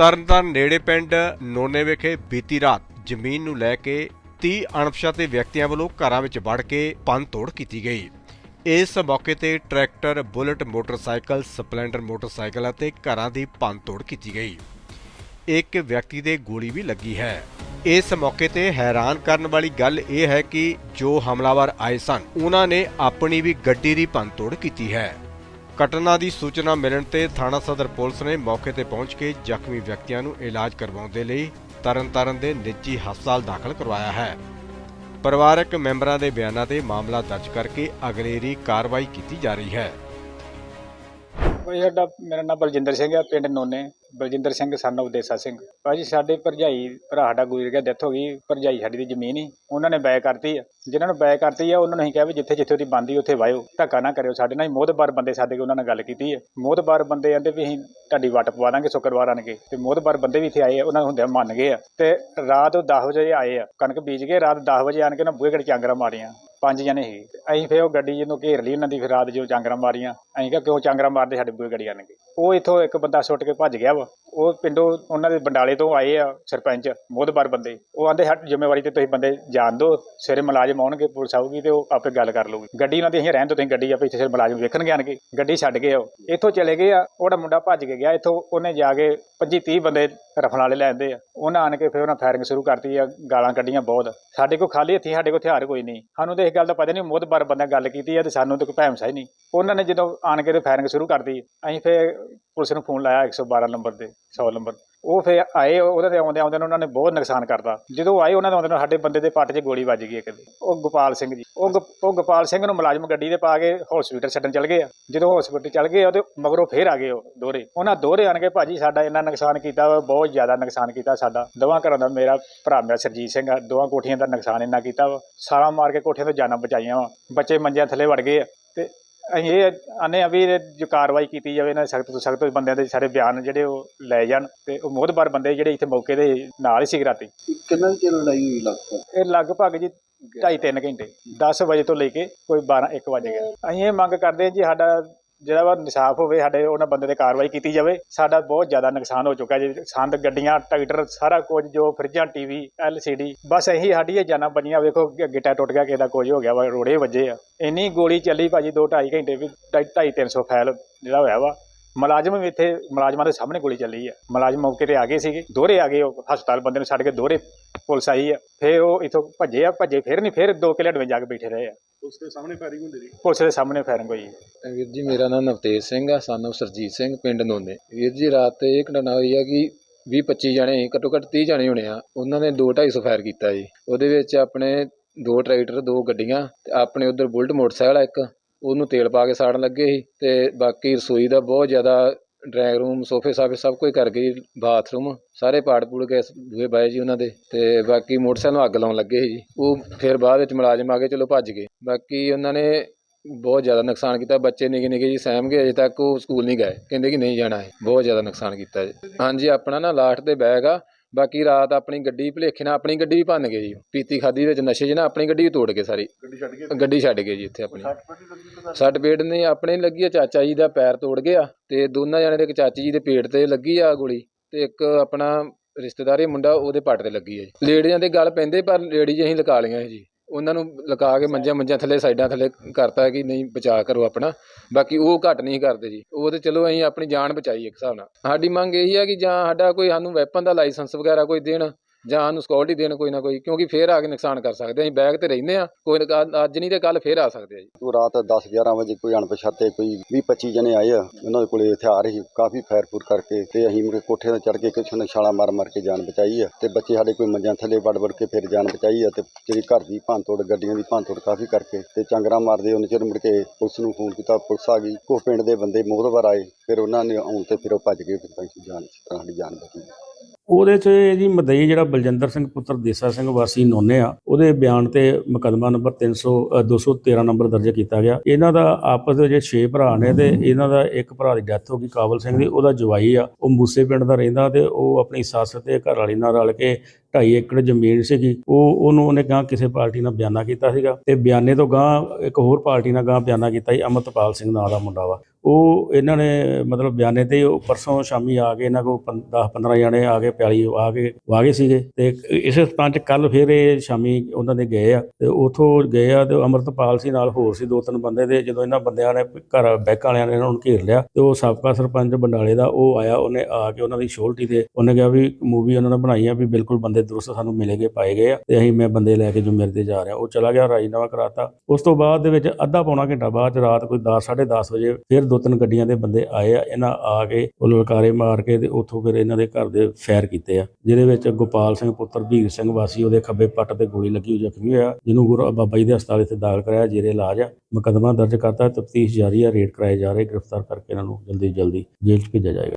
ਤਰਨਤਾਰਨ ਨੇੜੇ ਪਿੰਡ ਨੋਨੇ ਵਿਖੇ ਬੀਤੀ ਰਾਤ ਜ਼ਮੀਨ ਨੂੰ ਲੈ ਕੇ 30 ਅਣਪਛਾਤੇ ਵਿਅਕਤੀਆਂ ਵੱਲੋਂ ਘਰਾਂ ਵਿੱਚ ਵੜ ਕੇ ਤੋੜ ਕੀਤੀ ਗਈ। ਇਸ ਮੌਕੇ ਤੇ tractor, Bullet, motorcycle, Splendor motorcycle ਅਤੇ ਘਰਾਂ ਦੀ ਤੋੜ ਕੀਤੀ ਗਈ। ਇੱਕ ਵਿਅਕਤੀ ਦੇ ਗੋਲੀ ਵੀ ਲੱਗੀ ਹੈ। ਇਸ ਮੌਕੇ ਤੇ ਹੈਰਾਨ ਕਰਨ ਵਾਲੀ ਗੱਲ ਇਹ ਹੈ ਕਿ ਜੋ ਹਮਲਾਵਰ ਆਏ ਸਨ, ਉਹਨਾਂ ਨੇ ਆਪਣੀ ਵੀ ਗੱਡੀ ਦੀ ਤੋੜ ਕੀਤੀ ਹੈ। ਘਟਨਾ ਦੀ ਸੂਚਨਾ ਮਿਲਣ ਤੇ ਥਾਣਾ ਸਦਰ ਪੁਲਿਸ ਨੇ ਮੌਕੇ ਤੇ ਪਹੁੰਚ ਕੇ ਜ਼ਖਮੀ ਵਿਅਕਤੀਆਂ ਨੂੰ ਇਲਾਜ ਕਰਵਾਉਣ ਦੇ ਲਈ ਤਰਨਤਾਰਨ ਦੇ ਨਿੱਜੀ ਹਸਪਤਾਲ ਦਾਖਲ ਕਰਵਾਇਆ ਹੈ। ਪਰਿਵਾਰਕ ਮੈਂਬਰਾਂ ਦੇ ਬਿਆਨਾਂ ਤੇ ਮਾਮਲਾ ਦਰਜ ਕਰਕੇ ਅਗਲੇਰੀ ਕਾਰਵਾਈ ਕੀਤੀ ਜਾ ਰਹੀ ਹੈ। ਭਾਈ ਸਾਡਾ, ਮੇਰਾ ਨਾਮ ਬਲਜਿੰਦਰ ਸਿੰਘ ਹੈ, ਪਿੰਡ ਨੋਨੇ। ਬਲਜਿੰਦਰ ਸਿੰਘ ਸਨ ਉਦੇਸਾ ਸਿੰਘ। ਭਾਜੀ, ਸਾਡੇ ਭਰਜਾਈ, ਭਰਾ ਸਾਡਾ ਗੁਜ਼ਰ ਗਿਆ ਡੈਥ ਹੋ ਗਈ। ਭਰਜਾਈ ਸਾਡੀ ਦੀ ਜ਼ਮੀਨ ਹੀ। ਉਹਨਾਂ ਨੇ ਬੈ ਕਰਤੀ ਆ। ਜਿਨ੍ਹਾਂ ਨੂੰ ਬੈ ਕਰਤੀ ਆ, ਉਹਨਾਂ ਨੂੰ ਅਸੀਂ ਕਿਹਾ ਵੀ ਜਿੱਥੇ ਜਿੱਥੇ ਉਹਦੀ ਬੰਦੀ, ਉੱਥੇ ਵਾਇਓ। ਧੱਕਾ ਨਾ ਕਰਿਓ ਸਾਡੇ ਨਾਲ। ਹੀ ਮੋਹਤਬਾਰ ਬੰਦੇ ਸਾਡੇ ਕੋਲ ਉਹਨਾਂ ਨਾਲ ਗੱਲ ਕੀਤੀ ਹੈ ਮੋਹਤਬਾਰ ਬੰਦੇ ਕਹਿੰਦੇ ਵੀ ਅਸੀਂ ਤੁਹਾਡੀ ਵੱਟ ਪਵਾ ਦਾਂਗੇ ਸ਼ੁੱਕਰਵਾਰ ਆਣਗੇ ਤੇ ਮੋਹਤਬਾਰ ਬੰਦੇ ਵੀ ਇੱਥੇ ਆਏ ਆ, ਉਹਨਾਂ ਨੂੰ ਹੁੰਦਿਆਂ ਮੰਨ ਗਏ ਆ। ਤੇ ਰਾਤ ਉਹ 10 ਵਜੇ ਆਏ ਆ, ਕਣਕ ਬੀਜ ਕੇ ਰਾਤ 10 ਵਜੇ ਆਣ ਕੇ ਨਾ ਬੂਹੇ ਘੜ ਚਾਂਗਰਾ ਮਾਰੀਆਂ। ਪੰਜ ਜਣੇ ਸੀ। ਅਸੀਂ ਫੇਰ ਉਹ ਗੱਡੀ ਜਿਹਨੂੰ ਘੇਰ ਲਈ, ਉਹਨਾਂ ਦੀ ਫਿਰ ਰਾਤ ਜੋ ਚਾਂਗਰਾ ਮਾਰੀਆਂ। ਅਸੀਂ ਕਿਹਾ ਕਿਉਂ ਚਾਂਗਰਾ ਮਾਰਦੇ ਸਾਡੇ ਬੂਹੇ ਗੜੀ ਆਣਗੇ ਉਹ ਇੱਥੋਂ ਇੱਕ ਬੰਦਾ ਸੁੱਟ ਕੇ ਭੱਜ ਗਿਆ ਵਾ। ਉਹ ਪਿੰਡੋਂ ਉਹਨਾਂ ਦੇ ਬੰਡਾਲੇ ਤੋਂ ਆਏ ਆ ਸਰਪੰਚ ਮੋਦਬਾਰ ਬੰਦੇ। ਉਹ ਆਂਦੇ ਸਾਡੀ ਜ਼ਿੰਮੇਵਾਰੀ ਤੇ ਤੁਸੀਂ ਬੰਦੇ ਜਾਣ ਦਿਓ। ਸਵੇਰੇ ਮੁਲਾਜ਼ਮ ਆਉਣਗੇ, ਪੁਲਿਸ ਆਊਗੀ ਤੇ ਉਹ ਆਪੇ ਗੱਲ ਕਰ ਲਊਗੀ। ਗੱਡੀ ਉਹਨਾਂ ਦੀ ਅਸੀਂ ਰਹਿਣ ਤੋਂ ਤੁਸੀਂ ਗੱਡੀ ਆਪੇ ਇੱਥੇ ਮੁਲਾਜ਼ਮ ਵੇਖਣਗੇ ਆਣਗੇ ਗੱਡੀ ਛੱਡ ਗਏ ਉਹ। ਇੱਥੋਂ ਚਲੇ ਗਏ ਆ, ਉਹਦਾ ਮੁੰਡਾ ਭੱਜ ਕੇ ਗਿਆ। ਇੱਥੋਂ ਉਹਨੇ ਜਾ ਕੇ 25 30 ਬੰਦੇ ਰਫਲ ਵਾਲੇ ਲੈਂਦੇ ਆ। ਉਹਨਾਂ ਆਣ ਕੇ ਫਿਰ ਉਹਨਾਂ ਫਾਇਰਿੰਗ ਸ਼ੁਰੂ ਕਰਤੀ ਆ, ਗਾਲਾਂ ਕੱਢੀਆਂ ਬਹੁਤ। ਸਾਡੇ ਕੋਲ ਖਾਲੀ ਹੱਥੀ, ਸਾਡੇ ਕੋਲ ਹਥਿਆਰ ਕੋਈ ਨਹੀਂ। ਸਾਨੂੰ ਤੇ ਇਸ ਗੱਲ ਦਾ ਪਤਾ ਨਹੀਂ ਮੋਦਬਾਰ ਬੰਦਾ ਗੱਲ ਕੀਤੀ ਆ ਤੇ ਸਾਨੂੰ ਤੇ ਕੋਈ ਭੈਮ ਸਾਈ ਨਹੀਂ। ਉਹਨਾਂ ਨੇ ਜਦੋਂ ਆਣ ਕੇ ਤੇ ਫਾਇਰਿੰਗ ਸ਼ੁਰੂ ਕਰਤੀ ਅਸੀਂ ਫਿਰ ਪੁਲਿਸ ਨੂੰ ਫੋਨ ਲਾਇਆ 112 ਨੰਬਰ ਤੇ 100 ਨੰਬਰ। ਉਹ ਫਿਰ ਆਏ ਉਹਦੇ ਤੇ ਆਉਂਦੇ ਆਉਂਦੇ ਨੂੰ ਉਹਨਾਂ ਨੇ ਬਹੁਤ ਨੁਕਸਾਨ ਕਰਤਾ। ਜਦੋਂ ਆਏ ਉਹਨਾਂ ਦੇ ਆਉਂਦੇ ਨੂੰ ਸਾਡੇ ਬੰਦੇ ਦੇ ਪੱਟ 'ਚ ਗੋਲੀ ਵੱਜ ਗਈ ਇੱਕ ਉਹ ਗੋਪਾਲ ਸਿੰਘ ਜੀ। ਉਹ ਗ- ਉਹ ਗੋਪਾਲ ਸਿੰਘ ਨੂੰ ਮੁਲਾਜ਼ਮ ਗੱਡੀ ਦੇ ਪਾ ਕੇ ਹਸਪੀਟਲ ਛੱਡਣ ਚਲ ਗਏ ਆ। ਜਦੋਂ ਹਸਪੀਟਲ ਚਲ ਗਏ ਆ ਤੇ ਮਗਰੋਂ ਫੇਰ ਆ ਗਏ ਉਹ ਦੋਹਰੇ। ਉਹਨਾਂ ਦੋਹਰੇ ਆਣ ਕੇ ਭਾਜੀ ਸਾਡਾ ਇੰਨਾ ਨੁਕਸਾਨ ਕੀਤਾ ਵਾ, ਬਹੁਤ ਜ਼ਿਆਦਾ ਨੁਕਸਾਨ ਕੀਤਾ ਸਾਡਾ। ਦੋਵਾਂ ਘਰਾਂ ਦਾ ਮੇਰਾ ਭਰਾ ਮੇਰਾ ਸਰਜੀਤ ਸਿੰਘ ਆ ਦੋਵਾਂ ਕੋਠੀਆਂ ਦਾ ਨੁਕਸਾਨ ਇੰਨਾ ਕੀਤਾ ਵਾ। ਸਾਰਾ ਮਾਰ ਕੇ ਕੋਠੀਆਂ ਤੋਂ ਜਾਨਾਂ ਬਚਾਈਆਂ ਵਾ। ਬੱਚੇ ਮੰਜਿਆਂ ਥੱਲੇ ਵੜ ਗਏ ਆ। ਅਸੀਂ ਇਹ ਆਨੇ ਆ ਵੀ ਇਹ ਜੋ ਕਾਰਵਾਈ ਕੀਤੀ ਜਾਵੇ ਇਹਨਾਂ ਸਖਤ ਤੋਂ ਸਖਤ ਬੰਦਿਆਂ ਦੇ ਸਾਰੇ ਬਿਆਨ ਜਿਹੜੇ ਉਹ ਲੈ ਜਾਣ ਤੇ ਉਹ ਮੋਹਤਬਾਰ ਬੰਦੇ ਜਿਹੜੇ ਇੱਥੇ ਮੌਕੇ ਦੇ ਨਾਲ ਹੀ ਸੀ ਰਾਤੀ। ਕਿੰਨਾ ਚਿਰ ਲੜਾਈ ਹੋਈ ਲਗਭਗ? ਇਹ ਲਗਭਗ ਜੀ ਢਾਈ ਤਿੰਨ ਘੰਟੇ 10 ਵਜੇ ਤੋਂ ਲੈ ਕੇ ਕੋਈ 12 1 ਵਜੇ ਗਿਆ ਅਸੀਂ ਇਹ ਮੰਗ ਕਰਦੇ ਹਾਂ ਜੀ ਸਾਡਾ ਜਿਹੜਾ ਵਾ ਇਨਸਾਫ ਹੋਵੇ, ਸਾਡੇ ਉਹਨਾਂ ਬੰਦੇ ਤੇ ਕਾਰਵਾਈ ਕੀਤੀ ਜਾਵੇ, ਸਾਡਾ ਬਹੁਤ ਜ਼ਿਆਦਾ ਨੁਕਸਾਨ ਹੋ ਚੁੱਕਾ ਜੀ। ਸੰਦ, ਗੱਡੀਆਂ, ਟਰੈਕਟਰ, ਸਾਰਾ ਕੁਝ, ਜੋ ਫਰਿੱਜਾਂ, ਟੀਵੀ, ਐਲਸੀਡੀ, ਬਸ ਇਹੀ ਸਾਡੀਆਂ ਜਾਨਾਂ ਬਣੀਆਂ। ਵੇਖੋ ਗਿੱਟਾ ਟੁੱਟ ਗਿਆ, ਕਿਸੇ ਦਾ ਕੁਝ ਹੋ ਗਿਆ ਵਾ, ਰੋੜੇ ਵੱਜੇ ਆ। ਇੰਨੀ ਗੋਲੀ ਚੱਲੀ ਭਾਜੀ 2 2.5 ਘੰਟੇ ਵੀ 2.5 300 ਫੈਲ ਜਿਹੜਾ ਹੋਇਆ ਵਾ। ਮੁਲਾਜ਼ਮ ਵੀ ਇੱਥੇ, ਮੁਲਾਜ਼ਮਾਂ ਦੇ ਸਾਹਮਣੇ ਗੋਲੀ ਚੱਲੀ ਆ। ਮੁਲਾਜ਼ਮ ਮੌਕੇ ਤੇ ਆ ਗਏ ਸੀਗੇ, ਦੋਹਰੇ ਆ ਗਏ, ਉਹ ਹਸਪਤਾਲ ਬੰਦੇ ਨੂੰ ਛੱਡ ਕੇ ਦੋਹਰੇ ਪੁਲਿਸ ਆਈ ਆ। ਫਿਰ ਉਹ ਇਥੋਂ ਭੱਜੇ ਆ, ਭੱਜੇ ਫਿਰ ਨਹੀਂ, ਫਿਰ 2 ਕਿਲੇ ਜਾ ਕੇ ਬੈਠੇ ਰਹੇ ਆ। ਉਸ ਦੇ ਸਾਹਮਣੇ ਫਾਇਰਿੰਗ ਹੁੰਦੀ ਰਹੀ? ਪੁਲਿਸ ਦੇ ਸਾਹਮਣੇ ਫਾਇਰਿੰਗ ਹੋਈ। ਵੀਰ ਜੀ ਮੇਰਾ ਨਾਮ ਨਵਤੇਜ ਸਿੰਘ ਆ ਸਾਨੂੰ ਸਰਜੀਤ ਸਿੰਘ ਪਿੰਡ ਨੋਨੇ। ਵੀਰ ਜੀ ਰਾਤ ਤੇ ਇਹ ਘਟਨਾ ਹੋਈ ਆ ਕਿ 20 25 ਜਣੇ ਘੱਟੋ ਘੱਟ 30 ਜਣੇ ਹੋਣੇ ਆ ਉਹਨਾਂ ਨੇ 2 250 ਫਾਇਰ ਕੀਤਾ ਜੀ। ਉਹਦੇ ਵਿੱਚ ਆਪਣੇ ਦੋ ਟਰੈਕਟਰ ਦੋ ਗੱਡੀਆਂ ਤੇ ਆਪਣੇ ਉਧਰ ਬੁਲਟ ਮੋਟਰਸਾਈਕਲ ਆ ਇੱਕ ਉਹਨੂੰ ਤੇਲ ਪਾ ਕੇ ਸਾੜਨ ਲੱਗੇ ਸੀ ਤੇ ਬਾਕੀ ਰਸੋਈ ਦਾ ਬਹੁਤ ਜ਼ਿਆਦਾ ਡਰਾਇੰਗ ਰੂਮ, ਸੋਫੇ ਸਾਫੇ ਸਭ ਕੁਝ ਕਰ ਗਈ ਬਾਥਰੂਮ ਸਾਰੇ ਪਾੜ ਪੂੜ ਕੇ ਬੂਹੇ ਬਾਏ ਜੀ ਉਹਨਾਂ ਦੇ ਤੇ ਬਾਕੀ ਮੋਟਰਸਾਈਕਲ ਨੂੰ ਅੱਗ ਲਾਉਣ ਲੱਗੇ ਜੀ। ਉਹ ਫਿਰ ਬਾਅਦ ਵਿੱਚ ਮੁਲਾਜ਼ਮ ਆ ਕੇ ਚਲੋ ਭੱਜ ਗਏ। ਬਾਕੀ ਉਹਨਾਂ ਨੇ ਬਹੁਤ ਜ਼ਿਆਦਾ ਨੁਕਸਾਨ ਕੀਤਾ। ਬੱਚੇ ਨਿੱਕੇ ਨਿੱਕੇ ਜੀ ਸਹਿਮ ਗਏ, ਅਜੇ ਤੱਕ ਉਹ ਸਕੂਲ ਨਹੀਂ ਗਏ। ਕਹਿੰਦੇ ਕਿ ਨਹੀਂ ਜਾਣਾ ਹੈ। ਬਹੁਤ ਜ਼ਿਆਦਾ ਨੁਕਸਾਨ ਕੀਤਾ ਜੀ। ਹਾਂਜੀ, ਆਪਣਾ ਨਾ ਲਾਸਟ ਤੇ ਬੈਗ ਆ। ਬਾਕੀ ਰਾਤ ਆਪਣੀ ਗੱਡੀ ਭੁਲੇਖੇ ਨਾਲ ਆਪਣੀ ਗੱਡੀ ਵੀ ਭੰਨ ਗਏ ਜੀ। ਪੀਤੀ ਖਾਦੀ ਵਿੱਚ ਨਸ਼ੇ 'ਚ ਨਾ ਆਪਣੀ ਗੱਡੀ ਵੀ ਤੋੜ ਗਏ ਸਾਰੀ। ਗੱਡੀ ਛੱਡ ਕੇ ਗੱਡੀ ਛੱਡ ਗਏ ਜੀ ਇੱਥੇ ਆਪਣੀ। ਸੱਟ ਪੱਟੀ ਨੇ ਆਪਣੇ ਲੱਗੀ ਆ ਚਾਚਾ ਜੀ ਦਾ ਪੈਰ ਤੋੜ ਗਿਆ ਤੇ ਦੋਨਾਂ ਜਣੇ ਦੇ ਇੱਕ ਚਾਚੀ ਜੀ ਦੇ ਪੇਟ ਤੇ ਲੱਗੀ ਆ ਗੋਲੀ ਤੇ ਇੱਕ ਆਪਣਾ ਰਿਸ਼ਤੇਦਾਰੀ ਮੁੰਡਾ ਉਹਦੇ ਪੱਟ ਤੇ ਲੱਗੀ ਆ ਜੀ। ਲੇਡੀਆਂ ਦੇ ਗੱਲ ਪੈਂਦੇ ਪਰ ਲੇਡੀ ਅਸੀਂ ਲਗਾ ਲਈਆਂ ਜੀ। ਉਹਨਾਂ ਨੂੰ ਲਗਾ ਕੇ ਮੰਜਿਆਂ ਮੰਜਿਆਂ ਥੱਲੇ ਸਾਈਡਾਂ ਥੱਲੇ ਕਰਤਾ ਕਿ ਨਹੀਂ ਬਚਾ ਕਰੋ ਆਪਣਾ। ਬਾਕੀ ਉਹ ਘੱਟ ਨਹੀਂ ਕਰਦੇ ਜੀ। ਉਹ ਤੇ ਚਲੋ ਅਸੀਂ ਆਪਣੀ ਜਾਨ ਬਚਾਈ ਇੱਕ ਹਿਸਾਬ ਨਾਲ। ਸਾਡੀ ਮੰਗ ਇਹੀ ਆ ਕਿ ਜਾਂ ਸਾਡਾ ਕੋਈ ਸਾਨੂੰ ਵੈਪਨ ਦਾ ਲਾਇਸੈਂਸ ਵਗੈਰਾ ਕੋਈ ਦੇਣ। ਜਾਂ ਸਾਨੂੰ ਸਕਿਉਰਟੀ ਦੇਣ ਕੋਈ ਨਾ ਕੋਈ, ਕਿਉਂਕਿ ਫੇਰ ਆ ਕੇ ਨੁਕਸਾਨ ਕਰ ਸਕਦੇ ਅਸੀਂ ਬੈਗ ਤੇ ਰਹਿੰਦੇ ਆ, ਕੋਈ ਨਾ ਕੱਲ੍ਹ- ਅੱਜ ਨਹੀਂ ਤੇ ਕੱਲ ਫੇਰ ਆ ਸਕਦੇ ਆ ਜੀ। ਉਹ ਰਾਤ 10 11 ਵਜੇ ਕੋਈ ਅਣਪਛਾਤੇ ਕੋਈ 20 25 ਜਣੇ ਆਏ ਆ, ਉਹਨਾਂ ਦੇ ਕੋਲੇ ਹਥਿਆਰ ਸੀ, ਕਾਫੀ ਫਾਇਰ ਫੂਰ ਕਰਕੇ ਤੇ ਅਸੀਂ ਮੁੜ ਕੋਠੇ ਤੇ ਚੜ ਕੇ ਕਿਸੇ ਨੇ ਛਾਲਾ ਮਾਰ ਮਾਰ ਕੇ ਜਾਨ ਬਚਾਈ ਆ ਤੇ ਬੱਚੇ ਸਾਡੇ ਕੋਈ ਮੰਜਾਂ ਥੱਲੇ ਵੜ ਵੜ ਕੇ ਫਿਰ ਜਾਨ ਬਚਾਈ ਆ ਤੇ ਜਿਹੜੀ ਘਰ ਦੀ ਭੰਨਤੋੜ ਗੱਡੀਆਂ ਦੀ ਭੰਨਤੋੜ ਕਾਫੀ ਕਰਕੇ ਤੇ ਚੰਗਰਾ ਮਾਰਦੇ ਉਹਨੇ ਚਿਰ ਮੁੜ ਕੇ ਪੁਲਿਸ ਨੂੰ ਫੋਨ ਕੀਤਾ, ਪੁਲਿਸ ਆ ਗਈ। ਕੋ ਪਿੰਡ ਦੇ ਬੰਦੇ ਮੋਹਦਵਾਰ ਆਏ, ਫਿਰ ਉਹਨਾਂ ਨੇ ਆਉਣ ਤੇ ਫਿਰ ਉਹ ਭੱਜ ਗਏ, ਫਿਰ ਤਾਂ ਜਾਨ ਇਸ ਤਰ੍ਹਾਂ ਸਾਡੀ ਜਾਨ ਬਚੀ। ਉਹਦੇ 'ਚ ਜੀ ਮਦਈ ਜਿਹੜਾ ਬਲਜਿੰਦਰ ਸਿੰਘ ਪੁੱਤਰ ਦੇਸਾ ਸਿੰਘ ਵਾਸੀ ਨੋਨੇ ਆ ਉਹਦੇ ਬਿਆਨ ਤੇ ਮੁਕੱਦਮਾ ਨੰਬਰ 300 ਅ, 213 ਨੰਬਰ ਦਰਜ ਕੀਤਾ ਗਿਆ। ਇਹਨਾਂ ਦਾ ਆਪਸ ਦੇ ਵਿੱਚ 6 ਭਰਾ ਨੇ ਤੇ ਇਹਨਾਂ ਦਾ ਇੱਕ ਭਰਾ ਦੀ ਡੈਥ ਹੋ ਗਈ ਕਾਬਲ ਸਿੰਘ ਦੀ ਉਹਦਾ ਜਵਾਈ ਆ ਉਹ ਮੂਸੇ ਪਿੰਡ ਦਾ ਰਹਿੰਦਾ ਤੇ ਉਹ ਆਪਣੀ ਸੱਸ ਤੇ ਘਰ ਵਾਲੀ ਨਾਲ ਰਲ ਕੇ 2.5 ਏਕੜ ਜ਼ਮੀਨ ਸੀਗੀ, ਉਹ, ਉਹਨੂੰ ਉਹਨੇ ਗਾਂ ਕਿਸੇ ਪਾਰਟੀ ਨਾਲ ਬਿਆਨਾ ਕੀਤਾ ਸੀਗਾ ਤੇ ਬਿਆਨੇ ਤੋਂ ਗਾਂ ਇੱਕ ਹੋਰ ਪਾਰਟੀ ਨਾਲ ਗਾਂ ਬਿਆਨਾ ਕੀਤਾ ਸੀ, ਅਮਰਤਪਾਲ ਸਿੰਘ ਨਾਂ ਦਾ ਮੁੰਡਾ ਵਾ। ਉਹ ਇਹਨਾਂ ਨੇ ਮਤਲਬ ਬਿਆਨੇ ਤੇ ਉਹ ਪਰਸੋਂ ਸ਼ਾਮੀ ਆ ਕੇ ਇਹਨਾਂ ਕੋ 10 15 ਜਣੇ ਆ ਕੇ ਪਿਆਲੀ ਆ ਕੇ ਵਾਗੇ ਸੀਗੇ ਤੇ ਇਸੇ ਸਥਾਨ 'ਚ ਕੱਲ ਫਿਰ ਇਹ ਸ਼ਾਮੀ ਉਹਨਾਂ ਦੇ ਗਏ ਆ ਤੇ ਉਥੋਂ ਗਏ ਆ ਤੇ ਅਮਰਤਪਾਲ ਸੀ ਨਾਲ ਹੋਰ ਸੀ ਦੋ ਤਿੰਨ ਬੰਦੇ ਦੇ ਜਦੋਂ ਇਹਨਾਂ ਬੰਦਿਆਂ ਨੇ ਘਰ ਬੈਕ ਵਾਲਿਆਂ ਨੇ ਇਹਨਾਂ ਨੂੰ ਘੇਰ ਲਿਆ ਤੇ ਉਹ ਸਾਬਕਾ ਸਰਪੰਚ ਬੰਡਾਲੇ ਦਾ ਉਹ ਆਇਆ, ਉਹਨੇ ਆ ਕੇ ਉਹਨਾਂ ਦੀ ਸ਼ੋਲਟੀ ਤੇ ਉਹਨੇ ਕਿਹਾ ਵੀ ਮੂਵੀ ਉਹਨਾਂ ਨੇ ਬਣਾਈ ਆ ਵੀ ਬਿਲਕੁਲ ਬੰਦੇ ਦਰੁਸਤ ਸਾਨੂੰ ਮਿਲੇਗੇ ਪਾਏ ਗਏ ਆ ਤੇ ਅਸੀਂ ਮੈਂ ਬੰਦੇ ਲੈ ਕੇ ਜੁਮੇਰ ਤੇ ਜਾ ਰਿਹਾ, ਉਹ ਚਲਾ ਗਿਆ, ਰਾਜੀਨਾਮਾ ਕਰਾਤਾ। ਉਸ ਤੋਂ ਬਾਅਦ ਦੇ ਵਿੱਚ ਅੱਧਾ ਪੌਣਾ ਘੰਟਾ ਬਾਅਦ 'ਚ ਰਾਤ ਕੋਈ 10 10:30 ਵਜੇ ਫਿਰ ਦੋ ਤਿੰਨ ਗੱਡੀਆਂ ਦੇ ਬੰਦੇ ਆਏ ਆ, ਇਹਨਾਂ ਆ ਕੇ ਉਹ ਲਲਕਾਰੇ ਮਾਰ ਕੇ ਤੇ ਉੱਥੋਂ ਫਿਰ ਇਹਨਾਂ ਦੇ ਘਰ ਦੇ ਫਾਇਰ ਕੀਤੇ ਆ, ਜਿਹਦੇ ਵਿੱਚ ਗੋਪਾਲ ਸਿੰਘ ਪੁੱਤਰ ਵੀਰ ਸਿੰਘ ਵਾਸੀ, ਉਹਦੇ ਖੱਬੇ ਪੱਟ ਤੇ ਗੋਲੀ ਲੱਗੀ ਹੋਈ ਜ਼ਖਮੀ ਹੋਇਆ, ਜਿਹਨੂੰ ਗੁਰੂ ਬਾਬਾ ਜੀ ਦੇ ਹਸਪਤਾਲ ਇੱਥੇ ਦਾਖਲ ਕਰਾਇਆ, ਜੇਰੇ ਇਲਾਜ ਆ, ਮੁਕੱਦਮਾ ਦਰਜ ਕਰਤਾ, ਤਫਤੀਸ਼ ਜਾਰੀ ਆ, ਰੇਡ ਕਰਾਏ ਜਾ ਰਹੇ, ਗ੍ਰਿਫਤਾਰ ਕਰਕੇ ਇਹਨਾਂ ਨੂੰ ਜਲਦੀ ਜਲਦੀ ਜੇਲ੍ਹ 'ਚ ਭੇਜਿਆ ਜਾਏਗਾ।